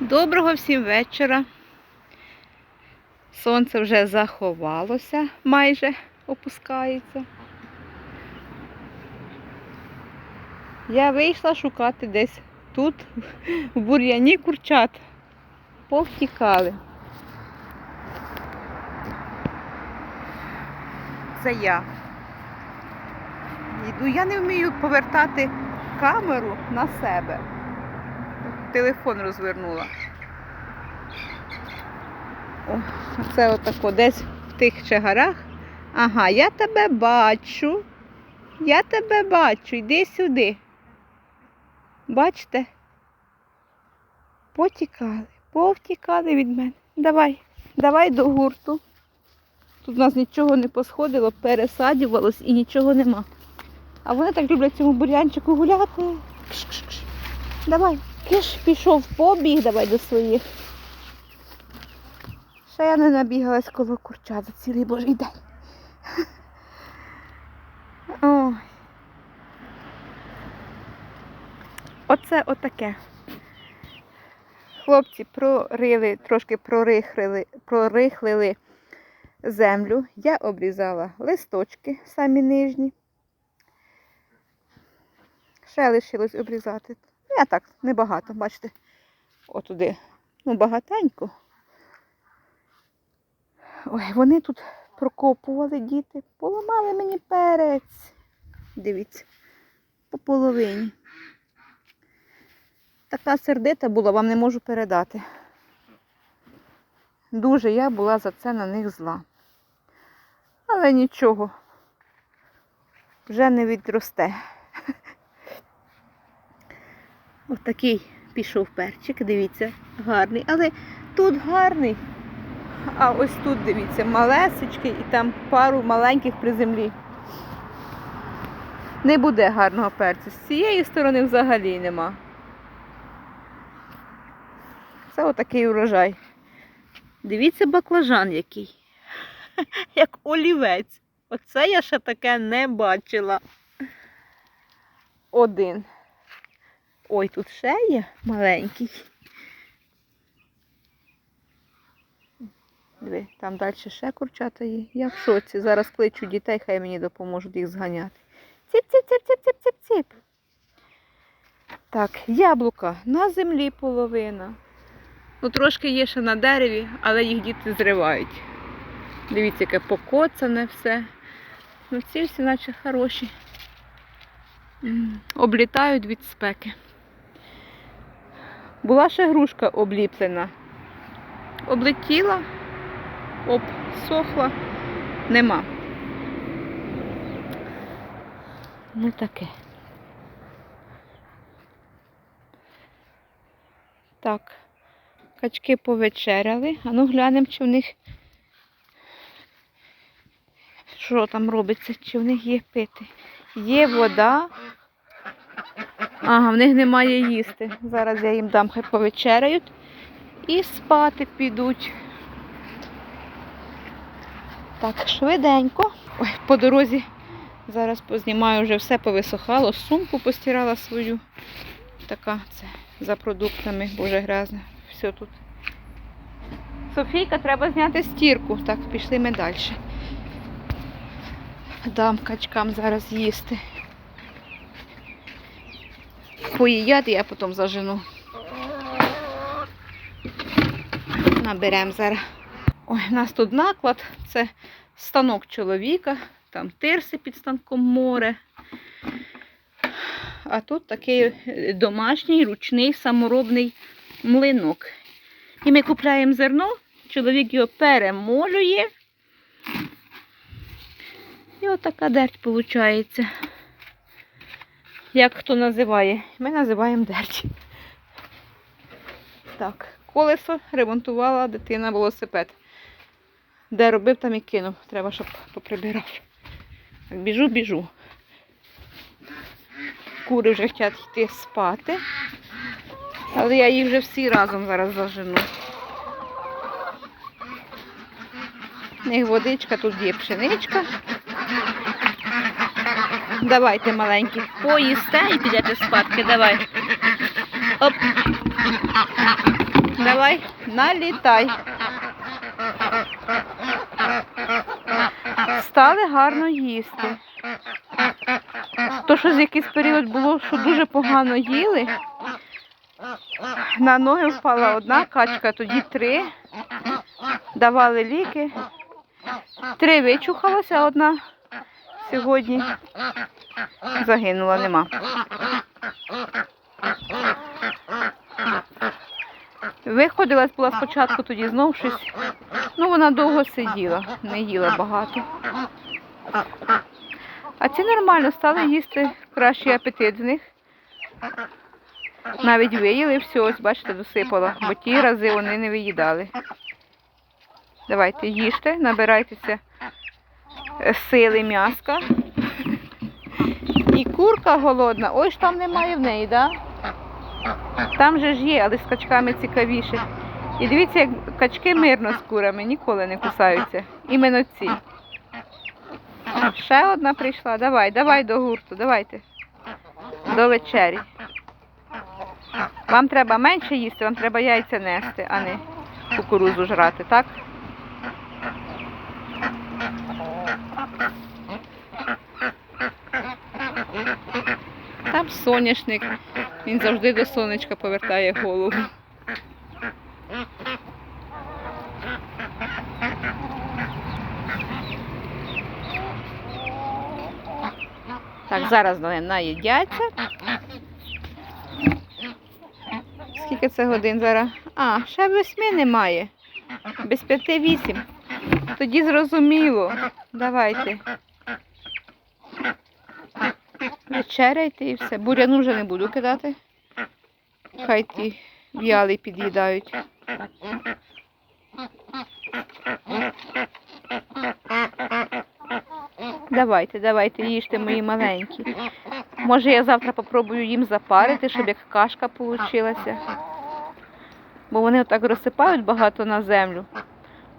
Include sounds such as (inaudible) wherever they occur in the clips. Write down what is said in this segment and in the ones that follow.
Доброго всім вечора. Сонце вже заховалося, майже опускається. Я вийшла шукати десь тут, в бур'яні курчат. Повтікали. Це я. Йду. Я не вмію повертати камеру на себе. Телефон розвернула. О, це отако десь в тих чагарах. Ага, я тебе бачу. Я тебе бачу. Йди сюди. Бачите? Потікали, повтікали від мене. Давай, давай до гурту. Тут у нас нічого не посходило, пересадювалось і нічого нема. А вони так люблять цьому бурянчику гуляти. Давай, киш, пішов, побіг давай до своїх. Ще я не набігалась коло курча за цілий божий день. Ой. Оце отаке. Хлопці прорили, трошки прорихлили, прорихлили землю. Я обрізала листочки, самі нижні. Ще лишилось обрізати. Я так, небагато, бачите, отуди. Ну, багатенько. Ой, вони тут прокопували діти, поламали мені перець. Дивіться, по половині. Така сердита була, вам не можу передати. Дуже я була за це на них зла. Але нічого, вже не відросте. Ось такий пішов перчик, дивіться, гарний. Але тут гарний. А ось тут, дивіться, малесечкий і там пару маленьких при землі. Не буде гарного перцю. З цієї сторони взагалі нема. Це отакий урожай. Дивіться, баклажан який. (laughs) Як олівець. Оце я ще таке не бачила. Один. Ой, тут ще є маленький. Диви, там далі ще курчата є. Я в шоці. Зараз кличу дітей, хай мені допоможуть їх зганяти. Ціп-ціп-ціп-ціп-ціп-ціп. Так, яблука на землі половина. Ну, трошки є ще на дереві, але їх діти зривають. Дивіться, яке покоцане все. Ну, ці всі наче хороші. Облітають від спеки. Була ще грушка обліплена. Облетіла, обсохла, нема. Ну таке. Так, качки повечеряли. А ну глянемо, чи в них що там робиться, чи в них є пити. Є вода. Ага, в них немає їсти. Зараз я їм дам, хай повечеряють і спати підуть. Так, швиденько. Ой, по дорозі зараз познімаю, вже все повисохало, сумку постирала свою. Така це за продуктами, боже грязно. Все тут. Софійка, треба зняти стірку. Так, пішли ми далі. Дам качкам зараз їсти. Поїдять, я потім зажену. Наберемо зараз. Ой, у нас тут наклад, це станок чоловіка, там тирси під станком море. А тут такий домашній ручний саморобний млинок. І ми купляємо зерно, чоловік його перемолює. І отака дерть виходить. Як хто називає? Ми називаємо дерть. Так, колесо ремонтувала дитина велосипед. Де робив, там і кинув. Треба, щоб поприбирав. Біжу, біжу. Кури вже хочуть йти спати. Але я їх вже всі разом зараз зажену. В них водичка, тут є пшеничка. Давайте, маленькі, поїсте і підете спадки. Давай. Оп. Давай, налітай. Стали гарно їсти. То, що з якийсь період було, що дуже погано їли. На ноги впала одна качка, тоді три. Давали ліки. Три вичухалося одна сьогодні. Загинула, нема. Виходила була спочатку тоді знов щось. Ну, вона довго сиділа, не їла багато. А ці нормально стали їсти кращий апетит в них. Навіть виїли все, ось бачите, досипала, бо ті рази вони не виїдали. Давайте їжте, набирайтеся е, сили м'яска. І курка голодна. Ж там немає в неї? Да? Там же ж є, але з качками цікавіше. І дивіться, як качки мирно з курами ніколи не кусаються. Іменно ці. Ще одна прийшла. Давай, давай до гурту, давайте. До вечері. Вам треба менше їсти, вам треба яйця нести, а не кукурузу жрати, так? Там соняшник. Він завжди до сонечка повертає голову. Так, зараз вони наїдяться. Скільки це годин зараз? А, ще восьми немає. Без п'яти вісім. Тоді зрозуміло. Давайте. Вечеряйте і все. Буряну вже не буду кидати. Хай ті в'яли під'їдають. Давайте, давайте, їжте мої маленькі. Може я завтра попробую їм запарити, щоб як кашка получилася. Бо вони отак розсипають багато на землю.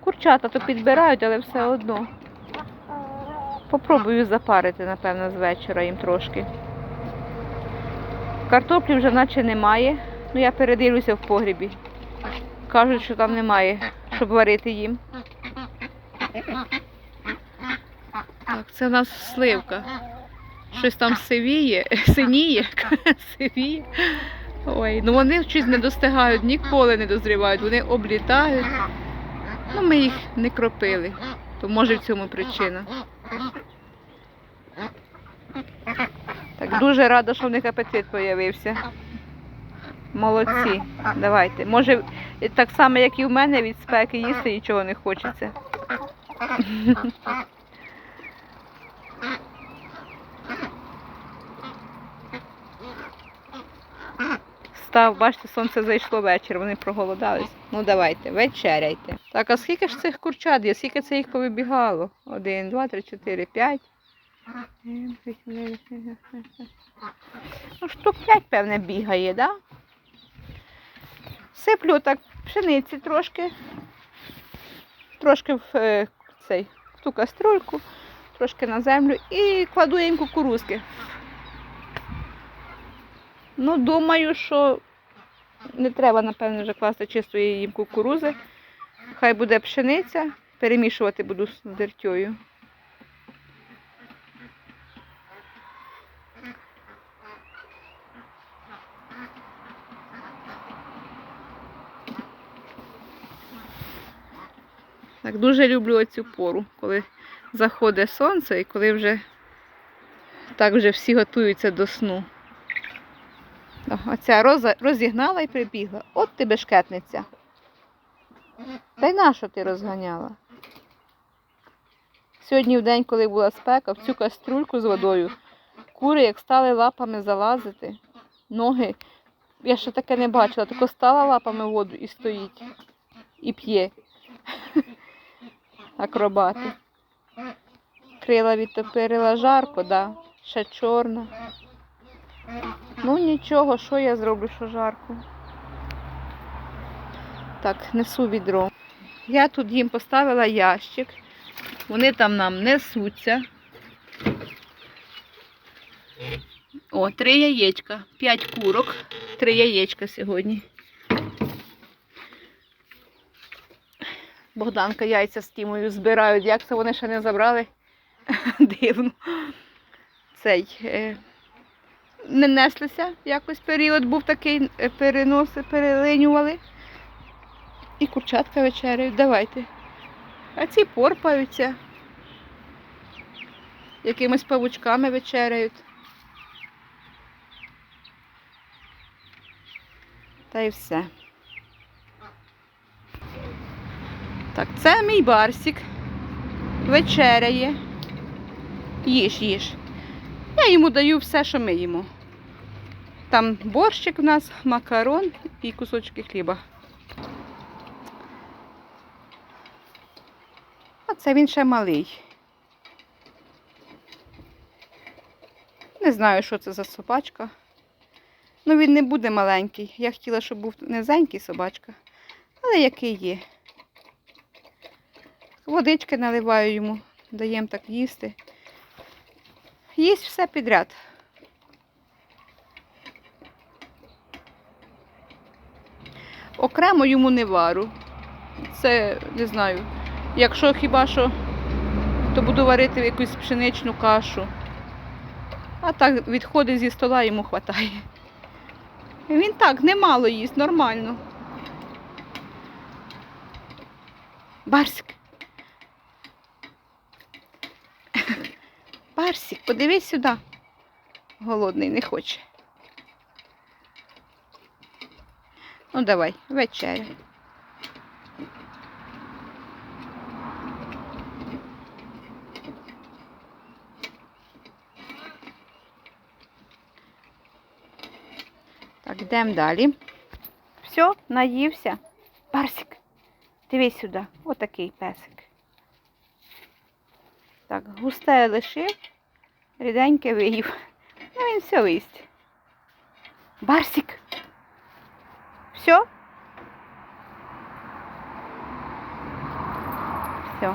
Курчата то підбирають, але все одно. Попробую запарити, напевно, з вечора їм трошки. Картоплі вже наче немає. Ну я передивлюся в погрібі. Кажуть, що там немає, щоб варити їм. Так, це в нас сливка. Щось там сивіє, синіє, (laughs) сивіє. Ой, ну вони щось не достигають, ніколи не дозрівають, вони облітають. Ну, ми їх не кропили, то може в цьому причина. Так, дуже рада, що в них апетит з'явився. Молодці. Давайте. Може, так само, як і в мене, від спеки їсти нічого не хочеться. Став, бачите, сонце зайшло вечір, вони проголодались. Ну давайте, вечеряйте. Так, а скільки ж цих курчат є? Скільки це їх повибігало? Один, два, три, чотири, п'ять. Ну, штук п'ять, певне, бігає, да? Сиплю так пшениці трошки. Трошки в е, цей, ту каструльку, трошки на землю і кладу їм кукурузки. Ну, думаю, що не треба, напевно, вже класти чистої їм кукурузи. Хай буде пшениця, перемішувати буду з дертьою. Так, дуже люблю оцю пору, коли заходить сонце і коли вже так вже всі готуються до сну. Оця роза розігнала і прибігла. От ти бешкетниця. Та й нащо ти розганяла? Сьогодні в день, коли була спека, в цю каструльку з водою кури, як стали лапами залазити, ноги. Я ще таке не бачила, тако стала лапами воду і стоїть, і п'є. Акробати. Крила відтопирила жарко, да. Ще чорна. Ну нічого, що я зроблю, що жарко. Так, несу відро. Я тут їм поставила ящик. Вони там нам несуться. О, три яєчка, п'ять курок, три яєчка сьогодні. Богданка яйця з Тімою збирають. Як це вони ще не забрали? (laughs) Дивно. Цей. Е, не неслися якось період був такий, е, переноси, перелинювали. І курчатка вечеряють. Давайте. А ці порпаються. Якимись павучками вечеряють. Та й все. Так, це мій барсик. Вечеряє. Їж, їж. Я йому даю все, що ми їмо. Там борщик у нас, макарон і кусочки хліба. А це він ще малий. Не знаю, що це за собачка. Ну, він не буде маленький. Я хотіла, щоб був низенький собачка, але який є. Водички наливаю йому, даємо так їсти. Їсть все підряд. Окремо йому не вару. Це не знаю. Якщо хіба що, то буду варити якусь пшеничну кашу. А так відходи зі стола йому вистачає. Він так немало їсть, нормально. Барсик. Барсик, подивись сюди. Голодний не хоче. Ну давай, вечеря. Так, йдемо далі. Все, наївся. Барсик, дивись сюди. Отакий песик. Так, густе лишив, ріденьке виїв. Ну він все виїсть. Барсик. Все? Все.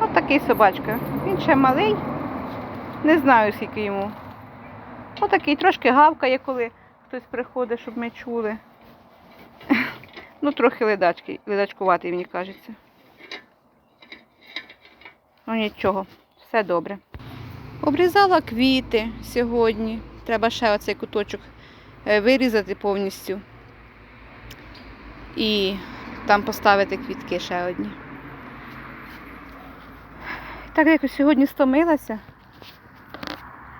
Ось такий собачка. Він ще малий. Не знаю, скільки йому. Отакий трошки гавкає, коли хтось приходить, щоб ми чули. Ну, трохи ледачки, ледачкуватий, мені кажеться. Ну нічого, все добре. Обрізала квіти сьогодні. Треба ще оцей куточок е, вирізати повністю. І там поставити квітки ще одні. Так якось сьогодні стомилася.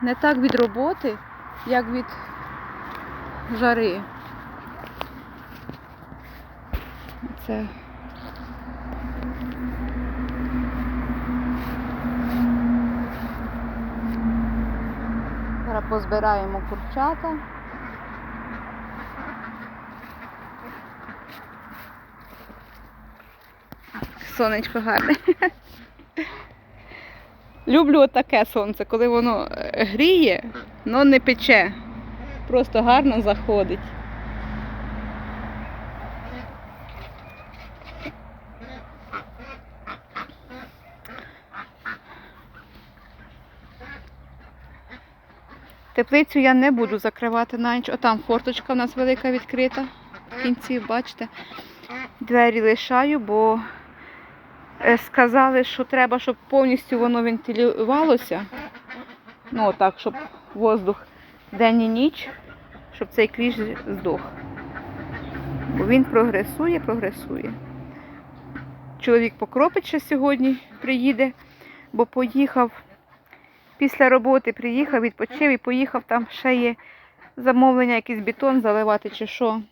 Не так від роботи, як від жари. Це Зараз позбираємо курчата. Сонечко гарне. Люблю отаке сонце, коли воно е, гріє, але не пече. Просто гарно заходить. Теплицю я не буду закривати на ніч. Отам форточка у нас велика відкрита. В кінці, бачите, двері лишаю, бо е, сказали, що треба, щоб повністю воно вентилювалося. Ну, отак, щоб воздух день і ніч, щоб цей кліщ здох. Бо він прогресує, прогресує. Чоловік покропить ще сьогодні приїде, бо поїхав після роботи приїхав, відпочив і поїхав, там ще є замовлення, якийсь бетон заливати чи що.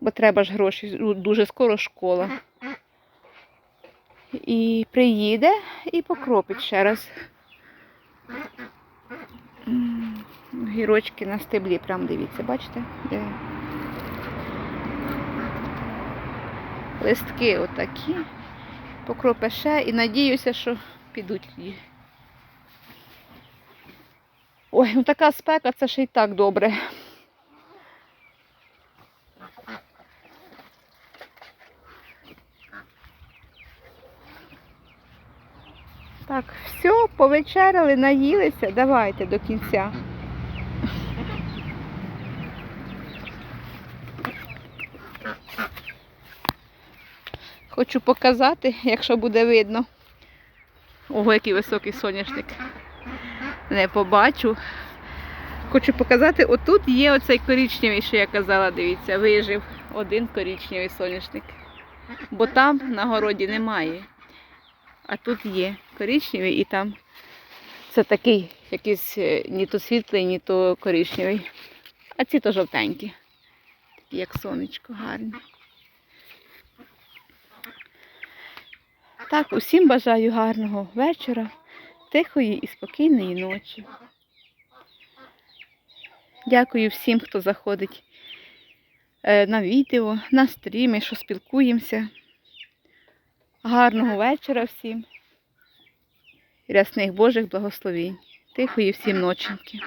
Бо треба ж гроші, дуже скоро школа. І приїде і покропить ще раз. Гірочки на стеблі, прям дивіться, бачите? Листки отакі. Покропе ще і надіюся, що підуть. Ой, ну така спека, це ще й так добре. Так, все, повечеряли, наїлися. Давайте до кінця. Хочу показати, якщо буде видно. Ого, який високий соняшник. Не побачу. Хочу показати, отут є оцей коричневий, що я казала, дивіться, вижив один коричневий соняшник. Бо там на городі немає. А тут є коричневий і там це такий якийсь е, ні то світлий, ні то коричневий. А ці то жовтенькі. Такі як сонечко гарні. Так, усім бажаю гарного вечора, тихої і спокійної ночі. Дякую всім, хто заходить е, на відео, на стріми, що спілкуємося. Гарного вечора всім. Рясних Божих благословень. Тихої всім ноченьки.